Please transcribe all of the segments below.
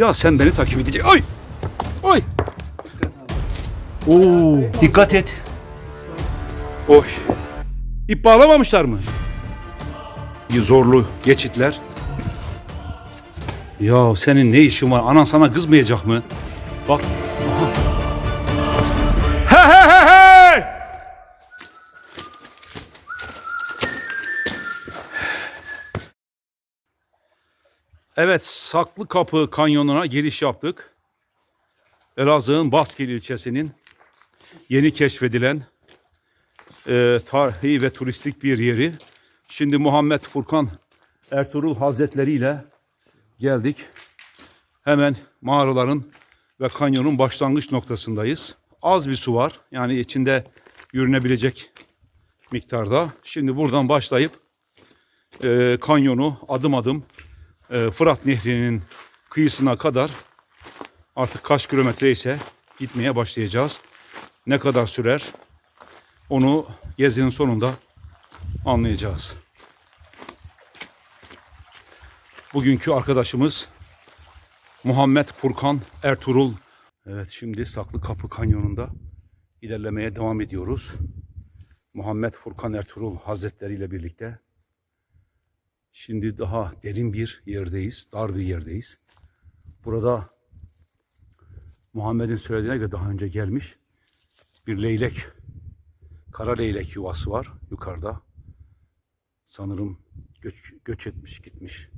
Ya sen beni takip edecek. Oy! Oy! Oo, dikkat et. Oy. İp bağlamamışlar mı? Zorlu geçitler. Ya senin ne işin var? Anan sana kızmayacak mı? Bak. Evet, Saklı Kapı Kanyonu'na giriş yaptık. Elazığ'ın Baskeli ilçesinin yeni keşfedilen e, tarihi ve turistik bir yeri. Şimdi Muhammed Furkan Ertuğrul Hazretleri ile geldik. Hemen mağaraların ve kanyonun başlangıç noktasındayız. Az bir su var. Yani içinde yürünebilecek miktarda. Şimdi buradan başlayıp e, kanyonu adım adım e, Fırat Nehri'nin kıyısına kadar artık kaç kilometre ise gitmeye başlayacağız. Ne kadar sürer onu gezinin sonunda anlayacağız. Bugünkü arkadaşımız Muhammed Furkan Ertuğrul. Evet şimdi Saklı Kapı Kanyonu'nda ilerlemeye devam ediyoruz. Muhammed Furkan Ertuğrul Hazretleri ile birlikte. Şimdi daha derin bir yerdeyiz, dar bir yerdeyiz. Burada Muhammed'in söylediğine göre daha önce gelmiş bir leylek, kara leylek yuvası var yukarıda. Sanırım göç, göç etmiş gitmiş.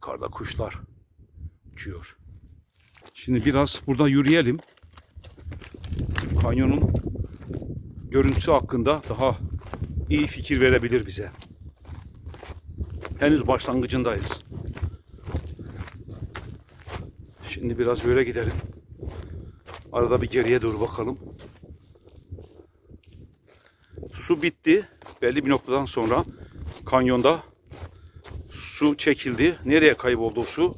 Karda kuşlar uçuyor. Şimdi biraz burada yürüyelim. Kanyonun görüntüsü hakkında daha iyi fikir verebilir bize. Henüz başlangıcındayız. Şimdi biraz böyle gidelim. Arada bir geriye doğru bakalım. Su bitti. Belli bir noktadan sonra kanyonda su çekildi. Nereye kayboldu o su?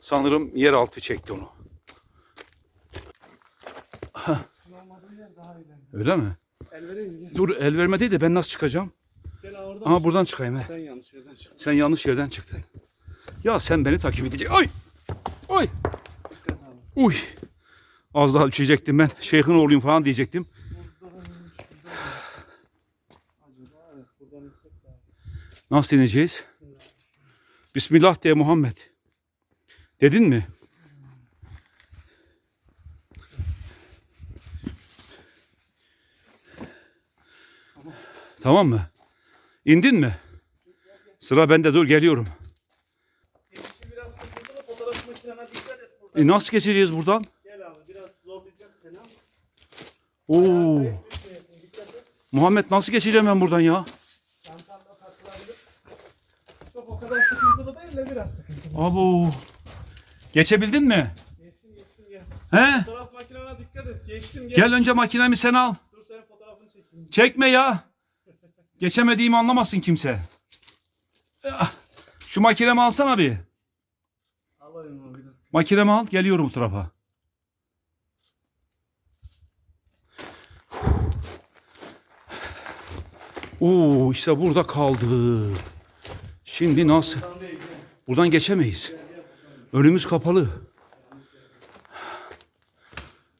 Sanırım yeraltı çekti onu. Öyle mi? El vereyim mi? Gel. Dur el verme değil de ben nasıl çıkacağım? Oradan. Aha buradan çıkayım he. Ben yanlış yerden çıktım. Sen yanlış yerden çıktın. Ya sen beni takip edecek. Oy! Oy! Uy! Az daha düşecektim ben. Şeyhin oğluyum falan diyecektim. Buradan, buradan. Nasıl ineceğiz? Bismillah de Muhammed. Dedin mi? Tamam mı? İndin mi? Sıra bende dur geliyorum. Geçişi biraz sıkıntılı fotoğraf makinene dikkat et burada. E nasıl geçeceğiz buradan? Gel abi biraz zorlayacak seni ama. Oo. Ayakta düşmeyesin, Dikkat et. Muhammed nasıl geçeceğim ben buradan ya? Takılabilir. Çok o kadar sıkıntılı değil de biraz sıkıntılı. Abo. Geçebildin mi? Geçtim geçtim gel. He? Fotoğraf makinene dikkat et. Geçtim gel. Gel önce makinemi sen al. Dur senin fotoğrafını çekeyim. Çekme ya. Geçemediğimi anlamasın kimse. Ah, Şu makinemi alsana bir. Abi. Makinemi al geliyorum bu tarafa. Oo işte burada kaldı. Şimdi nasıl? Buradan geçemeyiz. Önümüz kapalı.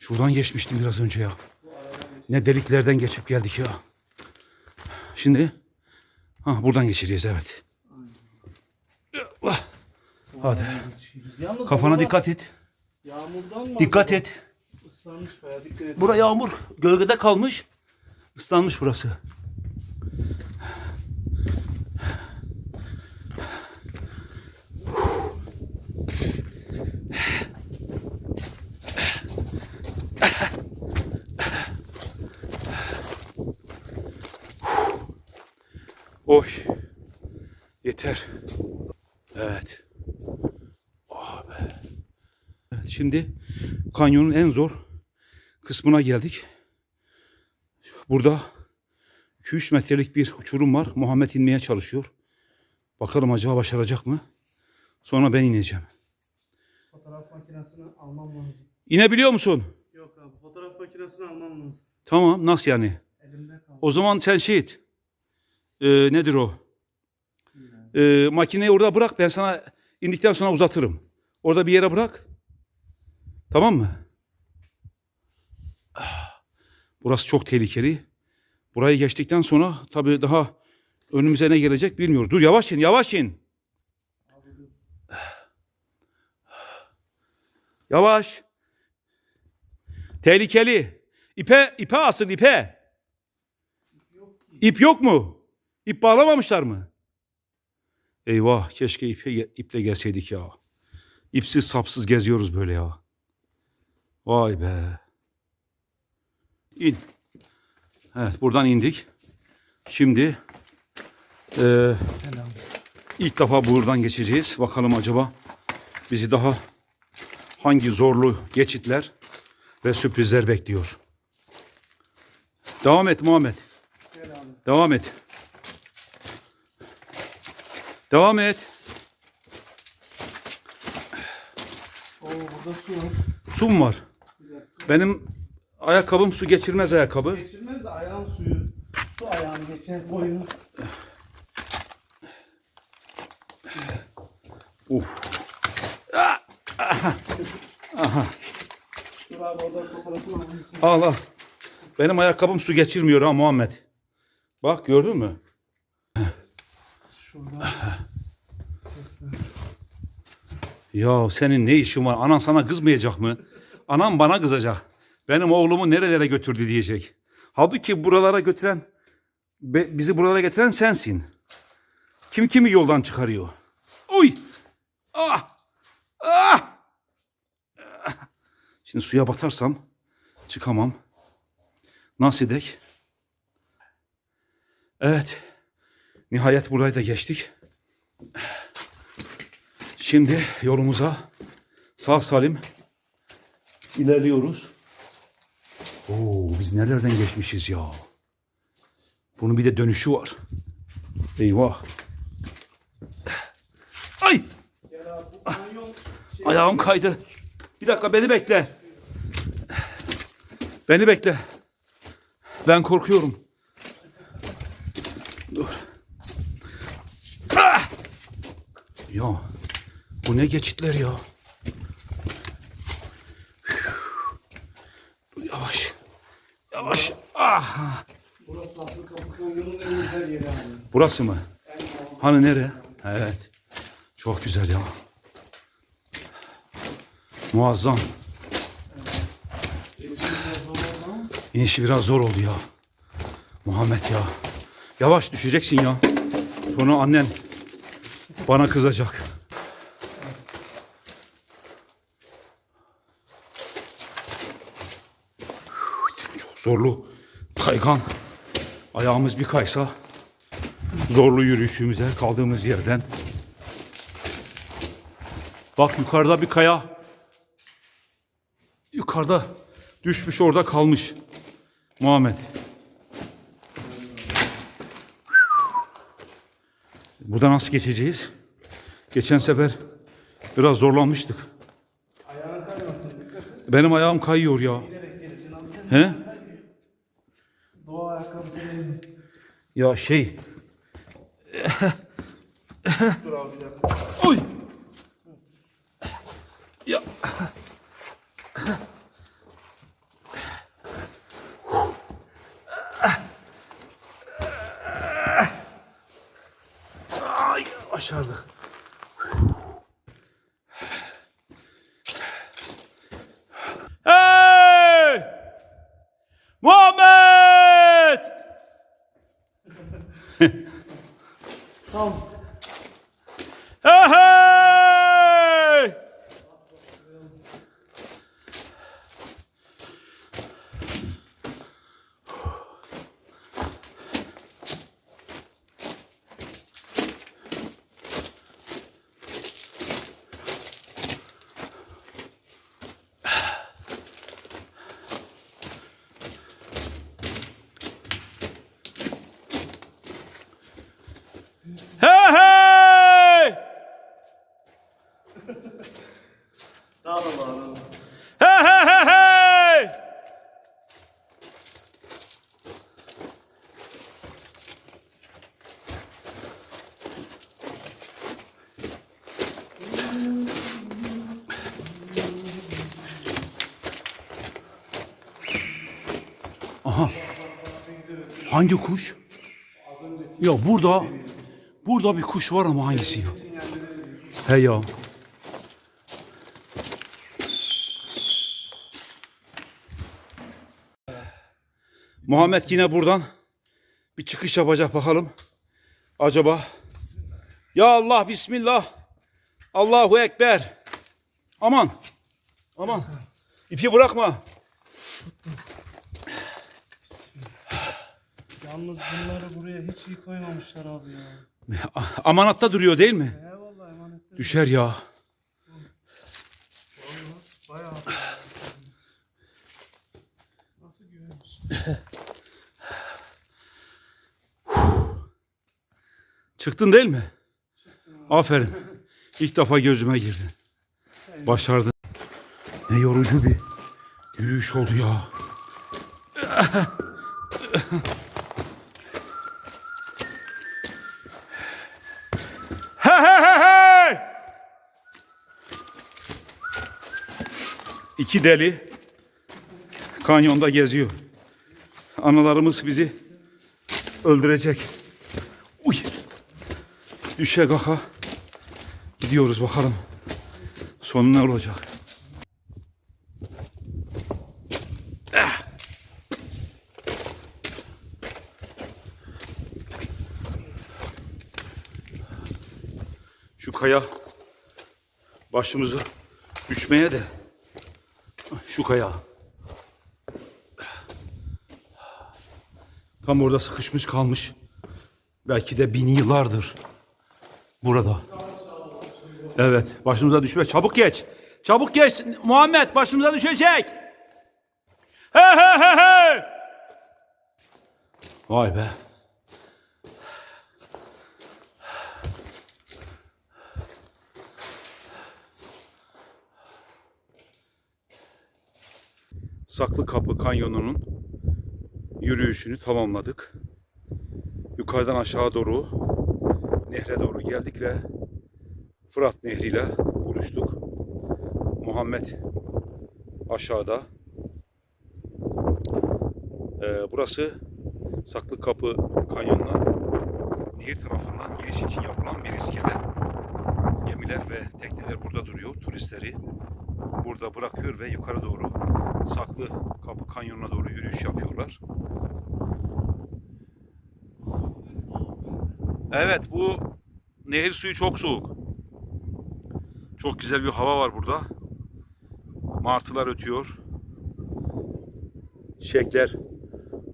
Şuradan geçmiştim biraz önce ya. Ne deliklerden geçip geldik ya. Şimdi ha buradan geçeceğiz evet. Hadi. Yalnız Kafana orada dikkat et. Yağmurdan mı? Dikkat acaba? et. Islanmış bayağı dikkat et. Bura yağmur. Gölgede kalmış. Islanmış burası. Oy. Yeter. Evet. Oh be. Evet, Şimdi kanyonun en zor kısmına geldik. Burada 2-3 metrelik bir uçurum var. Muhammed inmeye çalışıyor. Bakalım acaba başaracak mı? Sonra ben ineceğim. Fotoğraf makinesini almam lazım. İnebiliyor musun? Yok abi fotoğraf makinesini almam lazım. Tamam. Nasıl yani? Elimde kaldı. O zaman sen şey et. Ee, nedir o? Ee, makineyi orada bırak. Ben sana indikten sonra uzatırım. Orada bir yere bırak. Tamam mı? Burası çok tehlikeli. Burayı geçtikten sonra tabii daha önümüze ne gelecek bilmiyoruz. Dur yavaş in, yavaş in. Yavaş. Tehlikeli. İpe, ipe asıl ipe. İp yok mu? İp bağlamamışlar mı? Eyvah keşke ipe, iple gelseydik ya. İpsiz sapsız geziyoruz böyle ya. Vay be. İn. Evet buradan indik. Şimdi eee, ilk defa buradan geçeceğiz. Bakalım acaba bizi daha hangi zorlu geçitler ve sürprizler bekliyor. Devam et Muhammed. Gel abi. Devam et. Devam et. Oo burada su var. Su mu var? Benim ayakkabım su geçirmez ayakkabı. Geçirmez de ayağın suyu. Su ayağını geçer boyunu. Uf. Dur abi orada fotoğrafını alayım. Al al. Benim ayakkabım su geçirmiyor ha Muhammed. Bak gördün mü? Şurada. Ya senin ne işin var? Anan sana kızmayacak mı? Anam bana kızacak. Benim oğlumu nerelere götürdü diyecek. Halbuki buralara götüren, bizi buralara getiren sensin. Kim kimi yoldan çıkarıyor? Uy! Ah! Ah! Şimdi suya batarsam çıkamam. Nasıl edek? Evet. Nihayet burayı da geçtik. Şimdi yolumuza sağ salim ilerliyoruz. Oo, biz nelerden geçmişiz ya. Bunun bir de dönüşü var. Eyvah. Ay! Ayağım kaydı. Bir dakika beni bekle. Beni bekle. Ben korkuyorum. Dur. Ah! Ya bu ne geçitler ya. Dur yavaş. Yavaş. Ah! Burası bu kanyonun en güzel yeri abi. Burası mı? Hani nere? Evet. Çok güzel ya. Muazzam. İnişi biraz zor oldu ya. Muhammed ya. Yavaş düşeceksin ya. Sonra annen bana kızacak. Çok zorlu. Kaygan. Ayağımız bir kaysa zorlu yürüyüşümüze kaldığımız yerden. Bak yukarıda bir kaya. Yukarıda düşmüş orada kalmış. Muhammed. Burada nasıl geçeceğiz? Geçen sefer biraz zorlanmıştık. Benim ayağım kayıyor ya. He? Ya şey. Oy. Ya. Ay başardık. Tamam. Hangi kuş? Ya burada burada bir kuş var ama hangisi ya? He ya. Muhammed yine buradan bir çıkış yapacak bakalım. Acaba Ya Allah Bismillah. Allahu Ekber. Aman. Aman. İpi bırakma. Yalnız bunları buraya hiç iyi koymamışlar abi ya. Amanatta duruyor değil mi? He vallahi emanette. Düşer ya. Vallahi bayağı. Nasıl güvenmiş? Çıktın değil mi? Aferin. İlk defa gözüme girdi. Başardın. Ne yorucu bir yürüyüş oldu ya. He he he he! İki deli kanyonda geziyor. Analarımız bizi öldürecek. Uy. Düşe kaka. Gidiyoruz bakalım. Sonu ne olacak? Şu kaya başımıza düşmeye de şu kaya tam orada sıkışmış kalmış. Belki de bin yıllardır burada. Evet, başımıza düşme. Çabuk geç. Çabuk geç Muhammed, başımıza düşecek. He he he he. Vay be. Saklı Kapı Kanyonu'nun yürüyüşünü tamamladık. Yukarıdan aşağı doğru nehre doğru geldik ve Fırat Nehri ile buluştuk. Muhammed aşağıda. Ee, burası Saklı Kapı Kanyonu'na nehir tarafından giriş için yapılan bir iskele. Gemiler ve tekneler burada duruyor. Turistleri burada bırakıyor ve yukarı doğru Saklı Kapı Kanyonu'na doğru yürüyüş yapıyorlar. Evet bu nehir suyu çok soğuk. Çok güzel bir hava var burada. Martılar ötüyor. Çiçekler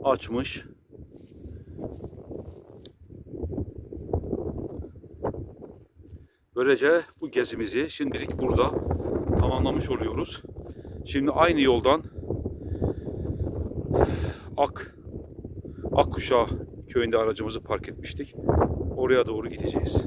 açmış. Böylece bu gezimizi şimdilik burada tamamlamış oluyoruz. Şimdi aynı yoldan Ak Akkuşağı köyünde aracımızı park etmiştik. Oraya doğru gideceğiz.